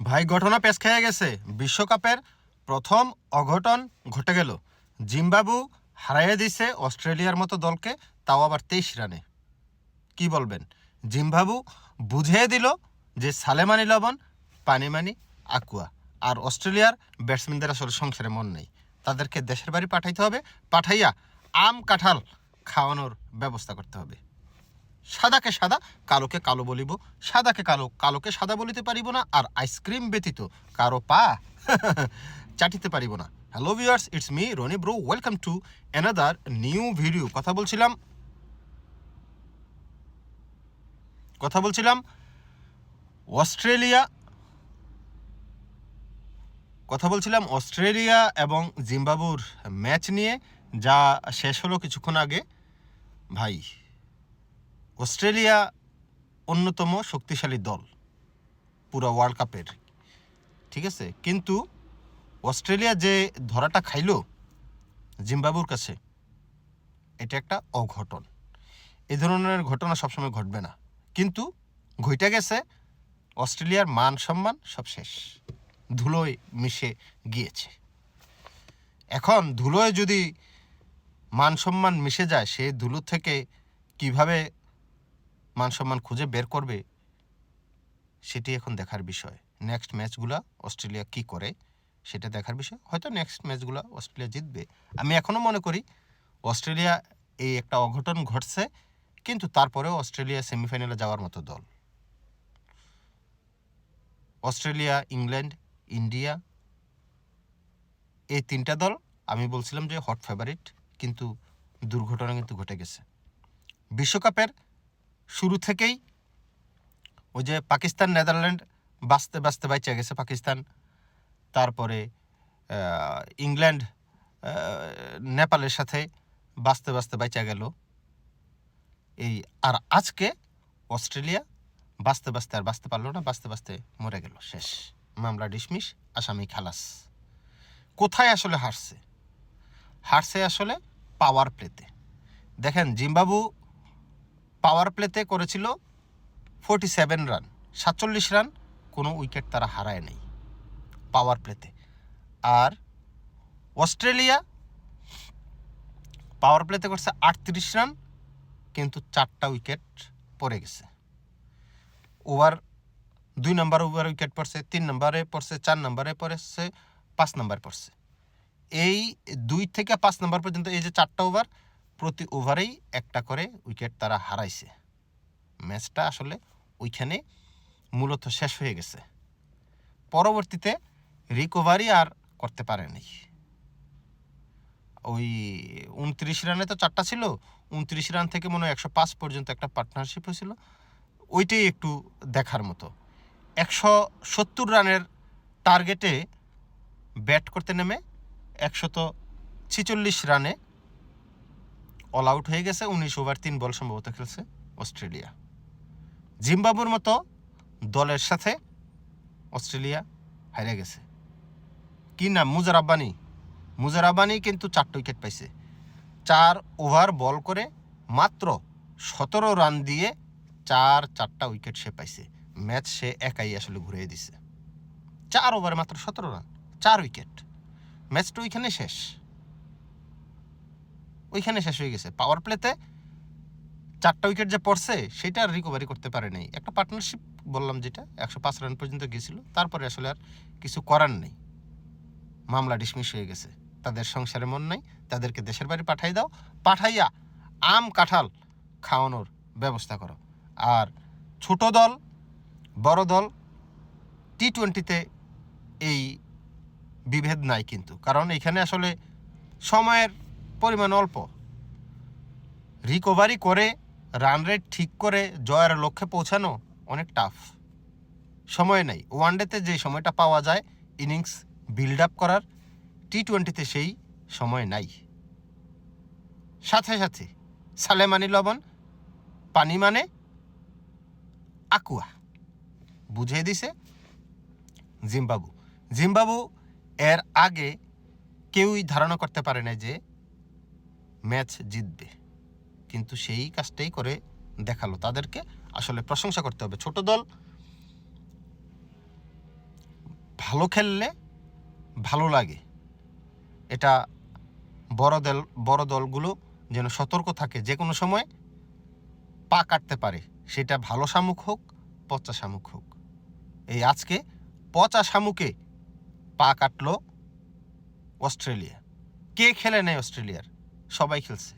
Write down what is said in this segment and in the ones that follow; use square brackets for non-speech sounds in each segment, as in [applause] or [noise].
ভাই ঘটনা পেশ খেয়ে গেছে। বিশ্বকাপের প্রথম অঘটন ঘটে গেল। জিম্বাবু হারাইয়ে দিছে অস্ট্রেলিয়ার মতো দলকে, তাও আবার তেইশ রানে। কি বলবেন? জিম্বাবু বুঝিয়ে দিল যে সালেমানি লবণ, পানিমানি, আকুয়া। আর অস্ট্রেলিয়ার ব্যাটসম্যানদের আসলে সংসারে মন নেই। তাদেরকে দেশের বাড়ি পাঠাইতে হবে, পাঠাইয়া আম কাঁঠাল খাওয়ানোর ব্যবস্থা করতে হবে। সাদাকে সাদা, কালোকে কালো বলিব। সাদাকে কালো, কালোকে সাদা বলিতে পারিব না, আর আইসক্রিম ব্যতীত কারও পা [laughs] চাটিতে পারিব না। Hello viewers it's me Roni bro welcome to another new video কথা বলছিলাম কথা বলছিলাম, অস্ট্রেলিয়া, কথা বলছিলাম অস্ট্রেলিয়া এবং জিম্বাবুর ম্যাচ নিয়ে, যা শেষ হলো কিছুক্ষণ আগে। ভাই অস্ট্রেলিয়া অন্যতম শক্তিশালী দল পুরো ওয়ার্ল্ড কাপের, ঠিক আছে? কিন্তু অস্ট্রেলিয়া যে ধরাটা খাইলো জিম্বাবুর কাছে, এটা একটা অঘটন। এই ধরনের ঘটনা সবসময় ঘটবে না। কিন্তু ঘইটা গেছে, অস্ট্রেলিয়ার মান সম্মান সব শেষ। ধুলোয় মিশে গিয়েছে। এখন ধুলোয় যদি মান সম্মান মিশে যায়, সে ধুলো থেকে কীভাবে মান সম্মান খুঁজে বের করবে, সেটি এখন দেখার বিষয়। নেক্সট ম্যাচগুলো অস্ট্রেলিয়া কি করে, সেটা দেখার বিষয়। হয়তো নেক্সট ম্যাচগুলো অস্ট্রেলিয়া জিতবে। আমি এখনও মনে করি, অস্ট্রেলিয়া এই একটা অঘটন ঘটছে, কিন্তু তারপরেও অস্ট্রেলিয়া সেমিফাইনালে যাওয়ার মতো দল। অস্ট্রেলিয়া, ইংল্যান্ড, ইন্ডিয়া, এই তিনটা দল, আমি বলছিলাম যে হট ফেভারিট কিন্তু দুর্ঘটনা কিন্তু ঘটে গেছে। বিশ্বকাপের শুরু থেকেই ওই যে পাকিস্তান, নেদারল্যান্ড বাঁচতে বাঁচতে বাইচা গেছে পাকিস্তান। তারপরে ইংল্যান্ড নেপালের সাথে বাঁচতে বাঁচতে বাইচা গেল। এই, আর আজকে অস্ট্রেলিয়া বাঁচতে বাঁচতে আর বাঁচতে পারল না, বাঁচতে বাঁচতে মরে গেল। শেষ। মামলা ডিসমিস, আসামি খালাস। কোথায় আসলে হারছে? হারছে আসলে পাওয়ার প্লেতে দেখেন, জিম্বাবু পাওয়ার প্লেতে করেছিল ফোর্টি সেভেন রান সাতচল্লিশ রান কোনো উইকেট তারা হারায় নেই পাওয়ার প্লেতে। আর অস্ট্রেলিয়া পাওয়ার প্লেতে করছে আটত্রিশ রান কিন্তু চারটা উইকেট পড়ে গেছে। ওভার দুই নম্বর ওভার উইকেট পড়ছে, তিন নম্বরে পড়ছে, চার নম্বরে পড়েছে, পাঁচ নম্বর পড়ছে। এই দুই থেকে পাঁচ নম্বর পর্যন্ত এই যে চারটা ওভার প্রতি ওভারেই একটা করে উইকেট তারা হারাইছে। ম্যাচটা আসলে ওইখানে মূলত শেষ হয়ে গেছে। পরবর্তীতে রিকভারি আর করতে পারেনি ওই উনত্রিশ রানে তো চারটা ছিল, উনত্রিশ রান থেকে মনে হয় একশো পাঁচ পর্যন্ত একটা পার্টনারশিপ হয়েছিল। ওইটাই একটু দেখার মতো। একশো সত্তর রানের টার্গেটে ব্যাট করতে নেমে একশত ছিচল্লিশ রানে অল আউট হয়ে গেছে, উনিশ ওভার তিন বল সম্ভবত খেলছে অস্ট্রেলিয়া। জিম্বাবুর মতো দলের সাথে অস্ট্রেলিয়া হারিয়ে গেছে। কি নাম? মুজার আব্বানি। মুজার আব্বানি কিন্তু চারটা উইকেট পাইছে। চার ওভার বল করে মাত্র সতেরো রান দিয়ে চার, চারটা উইকেট সে পাইছে। ম্যাচ সে একাই আসলে ঘুরিয়ে দিছে। চার ওভারে মাত্র সতেরো রান চার উইকেট ম্যাচটা ওইখানে শেষ। ওইখানে শেষ হয়ে গেছে। পাওয়ার প্লেতে চারটা উইকেট যে পড়ছে, সেটা আর রিকভারি করতে পারে নাই। একটা পার্টনারশিপ বললাম যেটা, একশো পাঁচ রান পর্যন্ত গিয়েছিল তারপরে আসলে আর কিছু করার নেই। মামলা ডিসমিস হয়ে গেছে। তাদের সংসারে মন নাই, তাদেরকে দেশের বাড়ি পাঠাই দাও। পাঠাইয়া আম, কাঁঠাল খাওয়ানোর ব্যবস্থা করো। আর ছোট দল, বড় দল টি টোয়েন্টিতে এই বিভেদ নাই কিন্তু। কারণ এখানে আসলে সময়ের পরিমাণ অল্প। রিকভারি করে রান রেট ঠিক করে, জয়ের লক্ষ্যে পৌঁছানো অনেক টাফ সময় নেই। ওয়ানডেতে যে সময়টা পাওয়া যায় ইনিংস বিল্ড আপ করার টি টোয়েন্টিতে সেই সময় নাই। সাথে সাথে, সালেমানি লবণ, পানি মানে আকুয়া। বুঝিয়ে দিছে জিম্বাবু। জিম্বাবু এর আগে কেউই ধারণা করতে পারে না যে ম্যাচ জিতবে। কিন্তু সেই কাজটাই করে দেখাল তাদেরকে। আসলে প্রশংসা করতে হবে। ছোট দল ভালো খেললে ভালো লাগে। এটা বড় দল, বড় দলগুলো যেন সতর্ক থাকে। যে কোনো সময় পা কাটতে পারে। সেটা ভালো শামুক হোক, পচা শামুক হোক। এই আজকে পচা শামুকে পা কাটলো অস্ট্রেলিয়া। কে খেলে নেয় অস্ট্রেলিয়ার? সবাই খেলছে।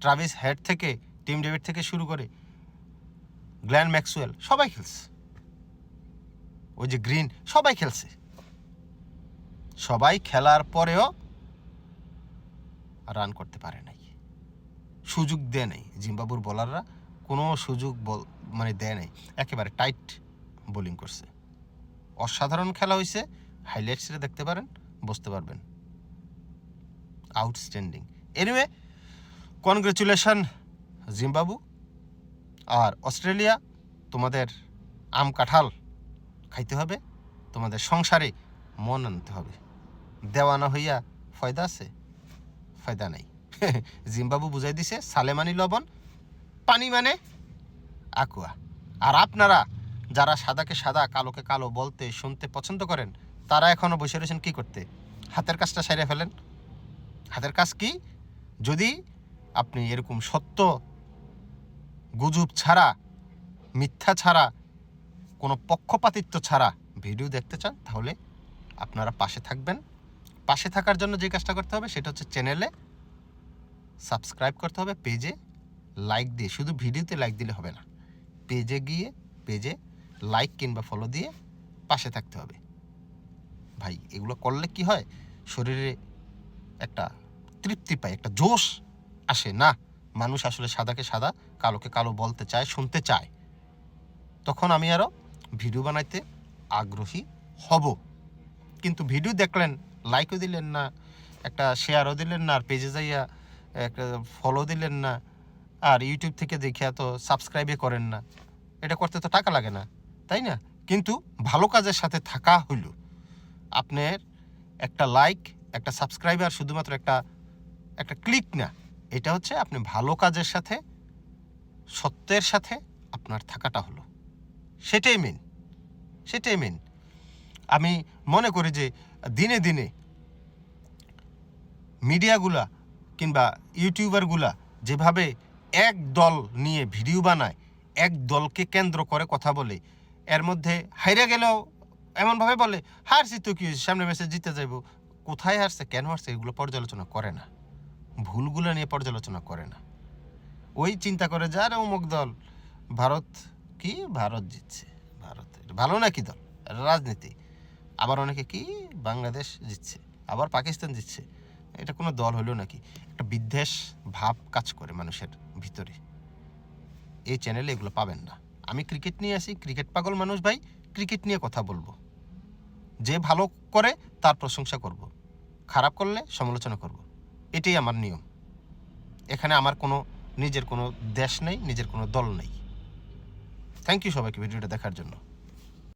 ট্রাভিস হেড থেকে টিম ডেভিড থেকে শুরু করে গ্ল্যান ম্যাক্সওয়েল সবাই খেলছে। ওই যে গ্রিন সবাই খেলছে। সবাই খেলার পরেও রান করতে পারে নাই। সুযোগ দেয় নাই। জিম্বাবুর বোলাররা কোনো সুযোগ বল মানে দেয় নাই। একেবারে টাইট বোলিং করছে। অসাধারণ খেলা হয়েছে হাইলাইটসে দেখতে পারেন বুঝতে পারবেন। আউটস্ট্যান্ডিং এনিওয়ে কনগ্রেচুলেশন জিম্বাবু আর অস্ট্রেলিয়া তোমাদের আম কাঁঠাল খাইতে হবে, তোমাদের সংসারে মন আনতে হবে। দেওয়ানা হইয়া ফয়দা আছে, ফয়দা নাই। [laughs] জিম্বাবু বুঝাই দিছে সালে সালেমানি লবণ, পানি মানে আকুয়া আর আপনারা যারা সাদাকে সাদা, কালোকে কালো বলতে, শুনতে পছন্দ করেন, তারা এখনও বসে রয়েছেন কী করতে? হাতের কাজটা সারিয়ে ফেলেন। হাতের কাজ কি? যদি আপনি এরকম সত্য গুজব ছাড়া, মিথ্যা ছাড়া, কোনো পক্ষপাতিত্ব ছাড়া ভিডিও দেখতে চান, তাহলে আপনারা পাশে থাকবেন। পাশে থাকার জন্য যে কাজটা করতে হবে, সেটা হচ্ছে চ্যানেলে সাবস্ক্রাইব করতে হবে, পেজে লাইক দিয়ে, শুধু ভিডিওতে লাইক দিলে হবে না, পেজে গিয়ে, পেজে লাইক কিংবা ফলো দিয়ে পাশে থাকতে হবে। ভাই, এগুলো করলে কি হয়? শরীরে একটা তৃপ্তি পায়, একটা জোশ আসে। না, মানুষ আসলে সাদাকে সাদা, কালোকে কালো বলতে চায়, শুনতে চায়। তখন আমি আরও ভিডিও বানাইতে আগ্রহী হব। কিন্তু ভিডিও দেখলেন লাইকও দিলেন না, একটা শেয়ারও দিলেন না, আর পেজে যাইয়া, একটা ফলো দিলেন না, আর ইউটিউব থেকে দেখিয়া তো সাবস্ক্রাইবে করেন না। এটা করতে তো টাকা লাগে না, তাই না? কিন্তু ভালো কাজের সাথে থাকা হইল। আপনার একটা লাইক একটা সাবস্ক্রাইবার শুধুমাত্র একটা একটা ক্লিক না। এটা হচ্ছে আপনি ভালো কাজের সাথে, সত্যের সাথে আপনার থাকাটা হলো। সেটাই মেন সেটাই মেন আমি মনে করি যে দিনে দিনে মিডিয়াগুলা কিংবা ইউটিউবারগুলা যেভাবে এক দল নিয়ে ভিডিও বানায়, এক দলকে কেন্দ্র করে কথা বলে, এর মধ্যে হাইরে গেলেও এমনভাবে বলে, হারছি তো কি সামনে ম্যাচে জিতে যাইব। কোথায় হারছে, কেন হারছে, এগুলো পর্যালোচনা করে না। ভুলগুলো নিয়ে পর্যালোচনা করে না। ওই চিন্তা করে যে আরে অমুক দল, ভারত কি? ভারত জিতছে। ভারত এটা ভালো নাকি দল? রাজনীতি। আবার অনেকে কি? বাংলাদেশ জিতছে। আবার পাকিস্তান জিতছে। এটা কোনো দল হলো নাকি? একটা বিদ্বেষ ভাব কাজ করে মানুষের ভিতরে। এই চ্যানেলে এগুলো পাবেন না। আমি ক্রিকেট নিয়ে আসি। ক্রিকেট পাগল মানুষ ভাই ক্রিকেট নিয়ে কথা বলব। যে ভালো করে তার প্রশংসা করব। খারাপ করলে সমালোচনা করব। এটাই আমার নিয়ম। এখানে আমার কোনো, নিজের কোনো দেশ নেই, নিজের কোনো দল নেই। থ্যাংক ইউ সবাইকে ভিডিওটা দেখার জন্য।